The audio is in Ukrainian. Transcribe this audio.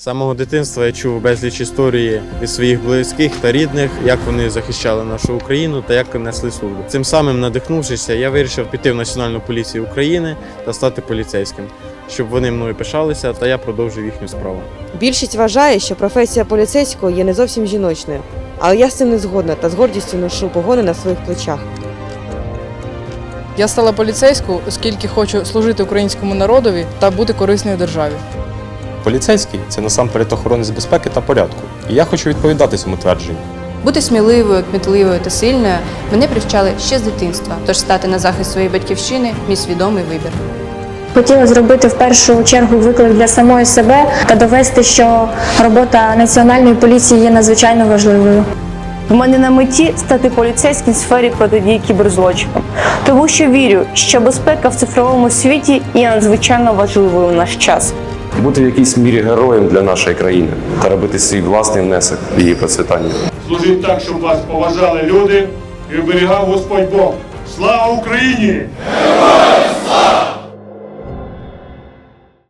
З самого дитинства я чув безліч історії від своїх близьких та рідних, як вони захищали нашу Україну та як несли службу. Цим самим надихнувшися, я вирішив піти в Національну поліцію України та стати поліцейським, щоб вони мною пишалися, та я продовжив їхню справу. Більшість вважає, що професія поліцейського є не зовсім жіночною, але я з цим не згодна та з гордістю ношу погони на своїх плечах. Я стала поліцейською, оскільки хочу служити українському народові та бути корисною державі. Поліцейський це насамперед охоронець безпеки та порядку. І я хочу відповідати цьому твердженню. Бути сміливою, кмітливою та сильною мене привчали ще з дитинства, тож стати на захист своєї батьківщини мій свідомий вибір. Хотіла зробити в першу чергу виклик для самої себе та довести, що робота національної поліції є надзвичайно важливою. В мене на меті стати поліцейським в сфері протидії кіберзлочинам, тому що вірю, що безпека в цифровому світі є надзвичайно важливою в наш час. Бути в якійсь мірі героєм для нашої країни та робити свій власний внесок в її процвітання. Служіть так, щоб вас поважали люди і оберігав Господь Бог. Слава Україні! Героям слава!